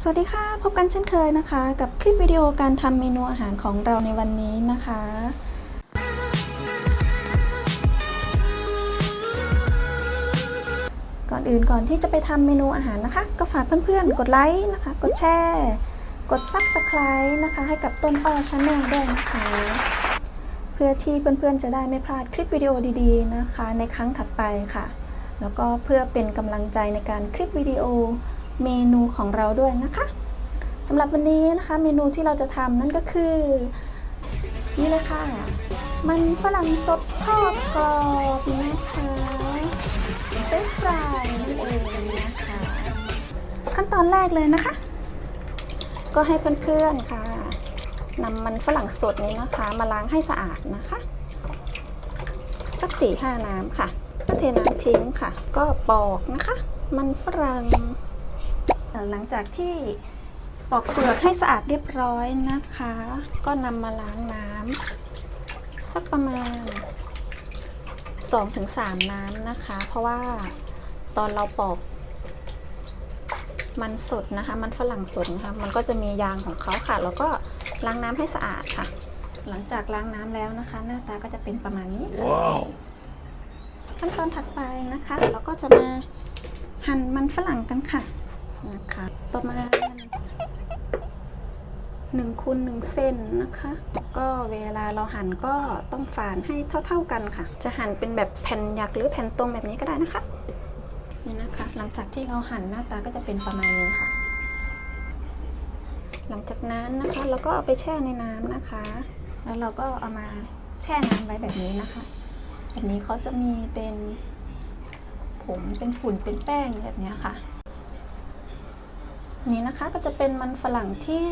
สวัสดีค่ะ พบกันเช่นเคยนะคะ กับคลิปวิดีโอการทำเมนูอาหารของเราในวันนี้นะคะ ก่อนอื่นก่อนที่จะไปทำเมนูอาหารนะคะ ก็ฝากเพื่อนๆ กดไลค์นะคะ กดแชร์กด Subscribe นะคะ ให้กับต้นอ้อชาแนลด้วยนะคะ เพื่อที่เพื่อนๆจะได้ไม่พลาดคลิปวิดีโอดีๆนะคะ ในครั้งถัดไปค่ะ แล้วก็เพื่อเป็นกำลังใจในการคลิปวิดีโอ เมนูของเราด้วยนะคะสำหรับวันนี้นะคะเมนูที่เราจะทำนั่นก็คือ นี่เลยค่ะ มันฝรั่งสดทอดกรอบนะคะเฟรนฟรายนั่นเองนะคะ ขั้นตอนแรกเลยนะคะ ก็ให้เพื่อนๆค่ะนำมันฝรั่งสดนี้นะคะ มาล้างให้สะอาดนะคะ สักสี่ห้าน้ำค่ะ ก็เทน้ำทิ้งค่ะ ก็ปอกนะคะ มันฝรั่ง หลังจากที่ปอกเปลือกให้สะอาดเรียบร้อยนะคะ ก็นำมาล้างน้ำสักประมาณ 2-3 น้ำนะคะ เพราะว่าตอนเราปอกมันสดนะคะ มันฝรั่งสดนะคะมันก็จะมียางของเขาค่ะ แล้วก็ล้างน้ำให้สะอาดค่ะ หลังจากล้างน้ำแล้วนะคะ หน้าตาก็จะเป็นประมาณนี้ค่ะขั้นตอนถัดไปนะคะ เราก็จะมาหั่นมันฝรั่งกันค่ะ นะคะ ประมาณ1คูณ1เซนนะคะ ก็เวลาเราหั่นก็ต้องฝานให้เท่า ๆกันค่ะ จะหั่นเป็นแบบแผ่นหยักหรือแผ่นตรงแบบนี้ก็ได้นะคะ นี่นะคะ หลังจากที่เราหั่นหน้าตาก็จะเป็นประมาณนี้ค่ะ หลังจากนั้นนะคะเราก็เอาไปแช่ในน้ำนะคะ แล้วเราก็เอามาแช่น้ำไว้แบบนี้นะคะ แบบนี้เขาจะมีเป็นผมเป็นฝุ่นเป็นแป้งแบบนี้ค่ะ นี่นะคะก็จะเป็นมันฝรั่งที่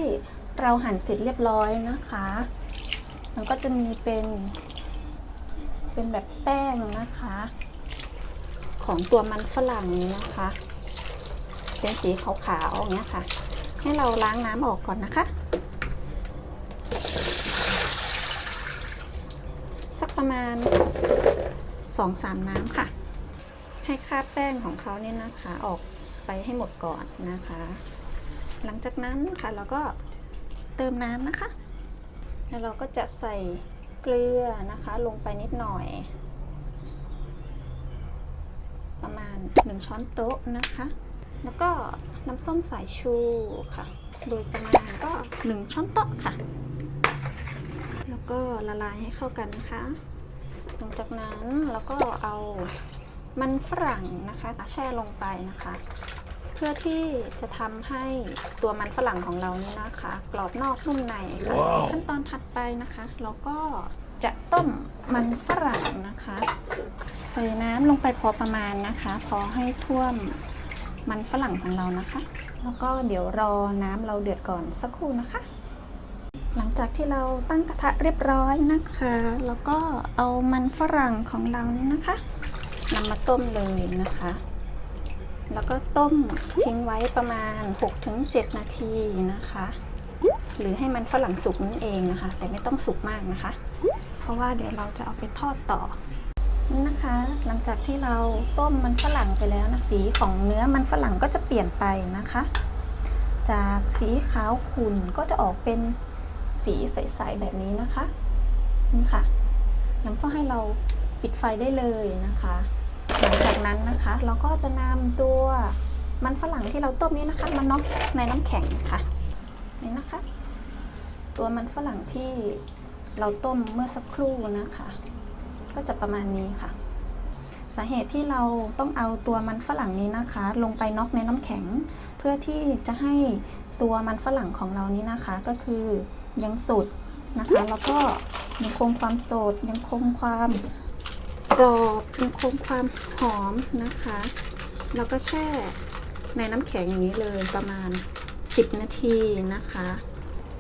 เราหั่นเสร็จเรียบร้อยนะคะมันก็จะมีเป็นเป็นแบบแป้งนะคะ ของตัวมันฝรั่งนะคะ เป็นสีขาวๆอย่างเงี้ยค่ะ ให้เราล้างน้ำออกก่อนนะคะ สักประมาณ2-3น้ำค่ะ ให้คราบแป้งของเขาเนี่ยนะคะออกไปให้หมดก่อนนะคะ หลังจากนั้นค่ะเราก็เติมน้ำนะคะ แล้วเราก็จะใส่เกลือนะคะลงไปนิดหน่อย ประมาณ 1 ช้อนโต๊ะนะคะ แล้วก็น้ำส้มสายชูค่ะ โดยประมาณก็ 1 ช้อนโต๊ะค่ะ แล้วก็ละลายให้เข้ากันนะคะ หลังจากนั้นเราก็เอามันฝรั่งนะคะแช่ลงไปนะคะ พื่อที่จะทำให้ตัวมันฝรั่งของเรานี่นะคะ กรอบนอกนุ่มในค่ะว้าวขั้นตอนถัดไปนะคะเราก็จะต้มมันฝรั่งนะคะ ใส่น้ำลงไปพอประมาณนะคะ พอให้ท่วมมันฝรั่งของเรานะคะ แล้วก็เดี๋ยวรอน้ำเราเดือดก่อนสักครู่นะคะ หลังจากที่เราตั้งกระทะเรียบร้อยนะคะ แล้วก็เอามันฝรั่งของเรานี่นะคะนำมาต้มเลยนะคะ แล้วก็ต้มทิ้งไว้ประมาณ 6-7 นาทีนะคะ หรือให้มันฝรั่งสุกนั่นเองนะคะ แต่ไม่ต้องสุกมากนะคะ เพราะว่าเดี๋ยวเราจะเอาไปทอดต่อนะคะ หลังจากที่เราต้มมันฝรั่งไปแล้วนะสีของเนื้อมันฝรั่งก็จะเปลี่ยนไปนะคะ จากสีขาวขุ่นก็จะออกเป็นสีใสๆแบบนี้นะคะนี่ค่ะแล้วก็ให้เราปิดไฟได้เลยนะคะ นั้นนะคะ เราก็จะนำตัวมันฝรั่งที่เราต้มนี้นะคะมาน็อกในน้ำแข็งค่ะ นี่นะคะ ตัวมันฝรั่งที่เราต้มเมื่อสักครู่นะคะ ก็จะประมาณนี้ค่ะ สาเหตุที่เราต้องเอาตัวมันฝรั่งนี้นะคะ ลงไปน็อกในน้ำแข็ง เพื่อที่จะให้ตัวมันฝรั่งของเรานี้นะคะ ก็คือยังสดนะคะ แล้วก็ยังคงความสดยังคงความ รอบยังคงความหอมนะคะ แล้วก็แช่ในน้ำแข็งอย่างนี้เลยประมาณ 10 นาทีนะคะ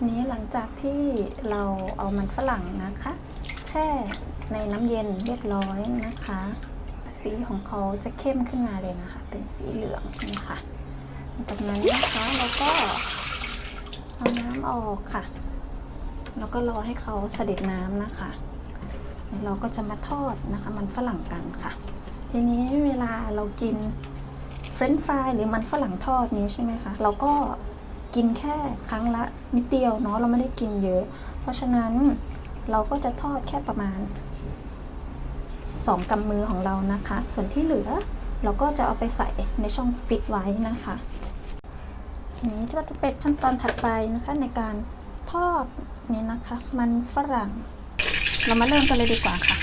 นี้หลังจากที่เราเอามันฝรั่งนะคะ แช่ในน้ำเย็นเรียบร้อยนะคะ สีของเขาจะเข้มขึ้นมาเลยนะคะ เป็นสีเหลืองนี่ค่ะจากนั้นนะคะเราก็เอาน้ำออกค่ะ แล้วก็รอให้เขาเสด็จน้ำนะคะ เราก็จะมาทอดนะคะมันฝรั่งกันค่ะ ทีนี้เวลาเรากินเฟรนช์ฟรายหรือมันฝรั่งทอดนี้ใช่ไหมคะเราก็กินแค่ครั้งละนิดเดียวเนาะเราไม่ได้กินเยอะ เพราะฉะนั้นเราก็จะทอดแค่ประมาณ 2กำมือของเรานะคะ ส่วนที่เหลือเราก็จะเอาไปใส่ในช่องฟิตไว้นะคะอันนี้ก็จะเป็นขั้นตอนถัดไปนะคะในการทอดนี่นะคะ มันฝรั่ง เรามาเริ่มกันเลยดีกว่าค่ะ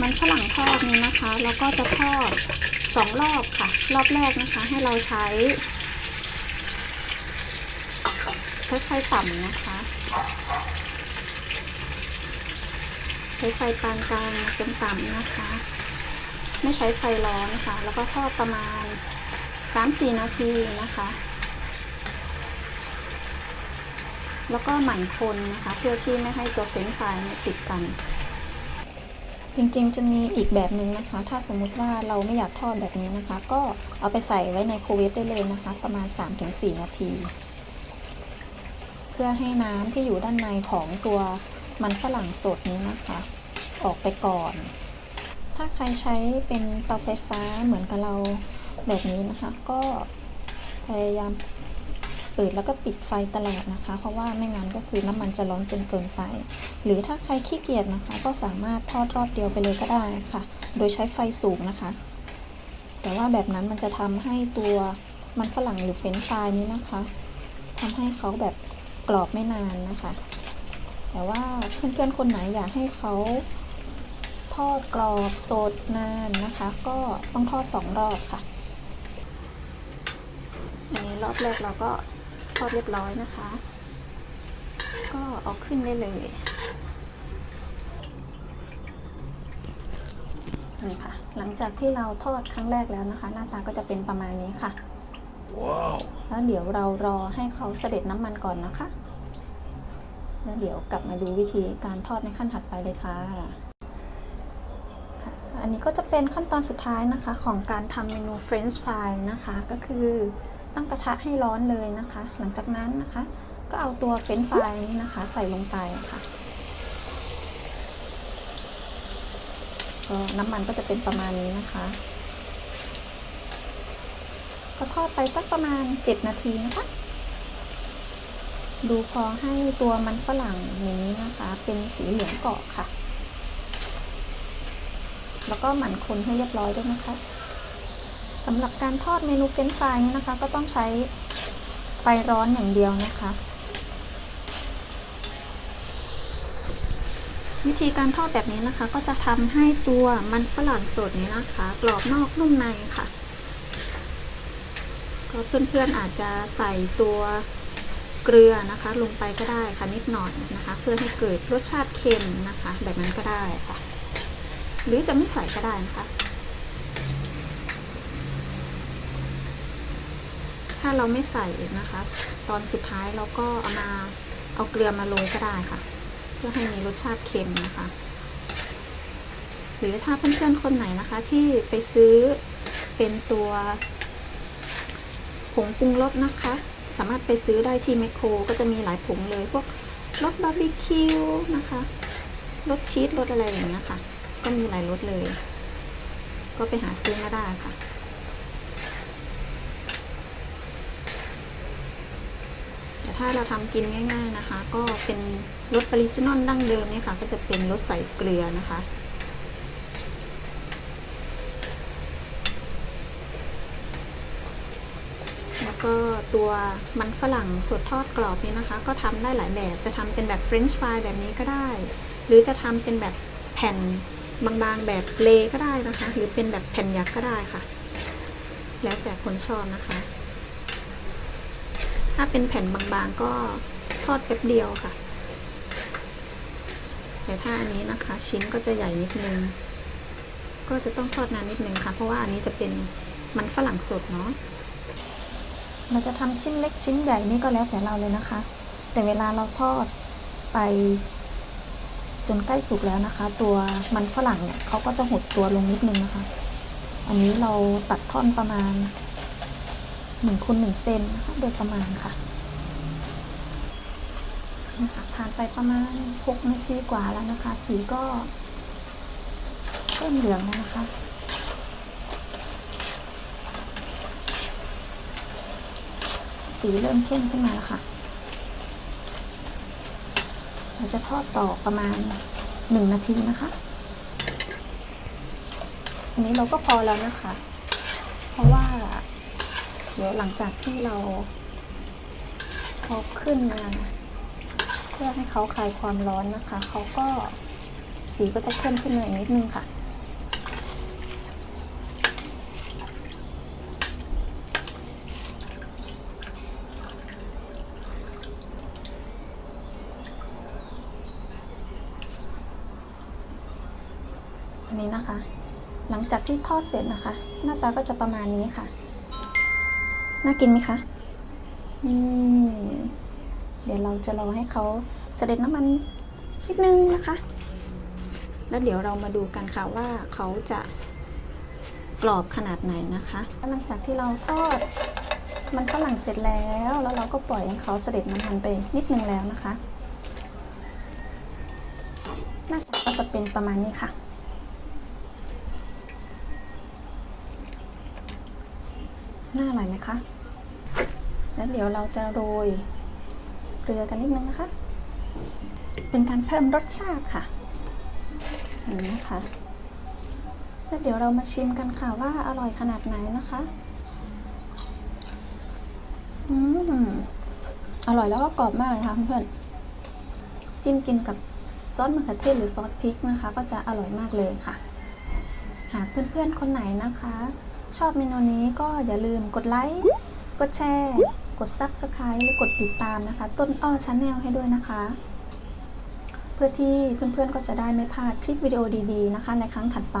มันฝรั่งทอดนี้นะคะเราก็จะทอดสองรอบค่ะ รอบแรกนะคะ ให้เราใช้ ใช้ไฟต่ำนะคะ ใช้ไฟปานกลางจนต่ำนะคะ ไม่ใช้ไฟร้อนค่ะ แล้วก็ทอดประมาณ 3-4 นาทีนะคะ แล้วก็หมั่นคนนะคะ เพื่อที่ไม่ให้ตัวเฟรนช์ฟรายติดกัน จริงๆ จะมีอีกแบบหนึ่งนะคะ ถ้าสมมุติว่าเราไม่อยากทอดแบบนี้นะคะ ก็เอาไปใส่ไว้ในโครเวฟได้เลยนะคะ ประมาณ 3-4 นาที เพื่อให้น้ำที่อยู่ด้านในของตัวมันฝรั่งสดนี้นะคะ ออกไปก่อน ถ้าใครใช้เป็นเตาไฟฟ้าเหมือนกับเราแบบนี้นะคะ ก็พยายาม เปิดแล้วก็ปิดไฟตลอดนะคะ เพราะว่าไม่งั้นก็คือน้ำมันจะร้อนจนเกินไป หรือถ้าใครขี้เกียจนะคะ ก็สามารถทอดรอบเดียวไปเลยก็ได้ค่ะ โดยใช้ไฟสูงนะคะ แต่ว่าแบบนั้นมันจะทำให้ตัวมันฝรั่งหรือเฟรนช์ฟรายนี้นะคะทำให้เขาแบบกรอบไม่นานนะคะ แต่ว่าเพื่อนๆคนไหนอยากให้เขาทอดกรอบสดนานนะคะ ก็ต้องทอดสองรอบค่ะอันนี้รอบแรกเราก็ ทอดเรียบร้อยนะคะ ก็เอาขึ้นได้เลยนี่ค่ะ หลังจากที่เราทอดครั้งแรกแล้วนะคะ หน้าตาก็จะเป็นประมาณนี้ค่ะ Wow. แล้วเดี๋ยวเรารอให้เขาเสด็จน้ำมันก่อนนะคะ แล้วเดี๋ยวกลับมาดูวิธีการทอดในขั้นถัดไปเลยค่ะค่ะอันนี้ก็จะเป็นขั้นตอนสุดท้ายนะคะ ของการทำเมนูเฟรนช์ฟรายนะคะ ก็คือ ตั้งกระทะให้ร้อนเลยนะคะ หลังจากนั้นนะคะ ก็เอาตัวเฟรนฟรายนี้นะคะ ใส่ลงไปค่ะก็น้ำมันก็จะเป็นประมาณนี้นะคะ ก็ทอดไปสักประมาณ 7 นาทีนะคะ ดูพอให้ตัวมันฝรั่งนี้นะคะ เป็นสีเหลืองเกาะค่ะ แล้วก็หมั่นคนให้เรียบร้อยด้วยนะคะ สำหรับการทอดเมนูเฟรนฟรายนี้นะคะ ก็ต้องใช้ไฟร้อนอย่างเดียวนะคะ วิธีการทอดแบบนี้นะคะ ก็จะทำให้ตัวมันฝรั่งสดนี้นะคะ กรอบนอกนุ่มในค่ะ ก็เพื่อนๆอาจจะใส่ตัวเกลือนะคะ ลงไปก็ได้ค่ะนิดหน่อยนะคะ เพื่อให้เกิดรสชาติเค็มนะคะ แบบนั้นก็ได้ค่ะ หรือจะไม่ใส่ก็ได้นะคะ ถ้าเราไม่ใส่นะคะ ตอนสุดท้ายเราก็เอามาเอาเกลือมาโรยก็ได้ค่ะ เพื่อให้มีรสชาติเค็มนะคะ หรือถ้าเพื่อนๆคนไหนนะคะ ที่ไปซื้อเป็นตัวผงปรุงรสนะคะ สามารถไปซื้อได้ที่แมคโครก็จะมีหลายผงเลยพวกรสบาร์บีคิวนะคะรสชีสรสอะไรอย่างเงี้ยค่ะ ก็มีหลายรสเลย ก็ไปหาซื้อมาได้ค่ะ แต่ ถ้าเราทำกินง่าย ๆนะคะ ก็เป็นรสออริจินอลดั้งเดิมเนี่ยค่ะ ก็จะเป็นรสใส่เกลือนะคะ แล้วก็ตัวมันฝรั่งสดทอดกรอบนี้นะคะ ก็ทำได้หลายแบบ จะทำเป็นแบบเฟรนช์ฟรายแบบนี้ก็ได้ หรือจะทำเป็นแบบแผ่นบางๆแบบเลก็ได้นะคะ หรือเป็นแบบแผ่นยักษ์ก็ได้ค่ะ แล้วแต่คนชอบนะคะ ถ้าเป็นแผ่นบางๆก็ทอดแป๊บเดียวค่ะ แต่ถ้าอันนี้นะคะ ชิ้นก็จะใหญ่นิดนึง ก็จะต้องทอดนานนิดนึงค่ะ เพราะว่าอันนี้จะเป็นมันฝรั่งสดเนาะเราจะทำชิ้นเล็กชิ้นใหญ่นี่ก็แล้วแต่เราเลยนะคะ แต่เวลาเราทอดไปจนใกล้สุกแล้วนะคะ ตัวมันฝรั่งเนี่ยเขาก็จะหดตัวลงนิดนึงนะคะ อันนี้เราตัดท่อนประมาณ หนึ่งคูณหนึ่งเซนนะคะโดยประมาณค่ะนะคะผ่านไปประมาณหกนาทีกว่าแล้วนะคะ สีก็เริ่มเหลืองแล้วนะคะสีเริ่มเข้มขึ้นมาแล้วค่ะ เราจะทอดต่อประมาณหนึ่งนาทีนะคะ อันนี้เราก็พอแล้วนะคะ เพราะว่า เดี๋ยวหลังจากที่เราพอขึ้นมา เพื่อให้เขาคลายความร้อนนะคะ เขาก็สีก็จะเข้มขึ้นมาอีกนิดนึงค่ะอันนี้นะคะ หลังจากที่ทอดเสร็จนะคะ หน้าตาก็จะประมาณนี้ค่ะ น่ากินไหมคะนี่เดี๋ยวเราจะรอให้เขาเสด็จน้ำมันนิดนึงนะคะ แล้วเดี๋ยวเรามาดูกันค่ะว่าเขาจะกรอบขนาดไหนนะคะหลังจากที่เราทอดมันฝรั่งเสร็จแล้ว แล้วเราก็ปล่อยให้เขาเสด็จน้ำมันไปนิดนึงแล้วนะคะหน้าตาก็จะเป็นประมาณนี้ค่ะ น่าอร่อยไหมคะ แล้วเดี๋ยวเราจะโรยเกลือกันนิดนึงนะคะ เป็นการเพิ่มรสชาติค่ะนี่นะคะแล้วเดี๋ยวเรามาชิมกันค่ะว่าอร่อยขนาดไหนนะคะ อืม อร่อยแล้วก็กรอบมากเลยค่ะเพื่อนๆ จิ้มกินกับซอสมะเขือเทศหรือซอสพริกนะคะ ก็จะอร่อยมากเลยค่ะ หากเพื่อนๆคนไหนนะคะ ชอบเมนูนี้ก็อย่าลืมกดไลค์ กดแชร์ กด Subscribe หรือกดติดตามนะคะ ต้นอ้อชาแนลให้ด้วยนะคะ เพื่อที่เพื่อนๆก็จะได้ไม่พลาดคลิปวิดีโอดีๆนะคะ ในครั้งถัดไป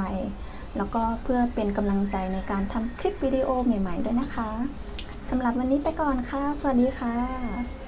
แล้วก็เพื่อเป็นกำลังใจในการทำคลิปวิดีโอใหม่ๆด้วยนะคะสำหรับวันนี้ไปก่อนค่ะ สวัสดีค่ะ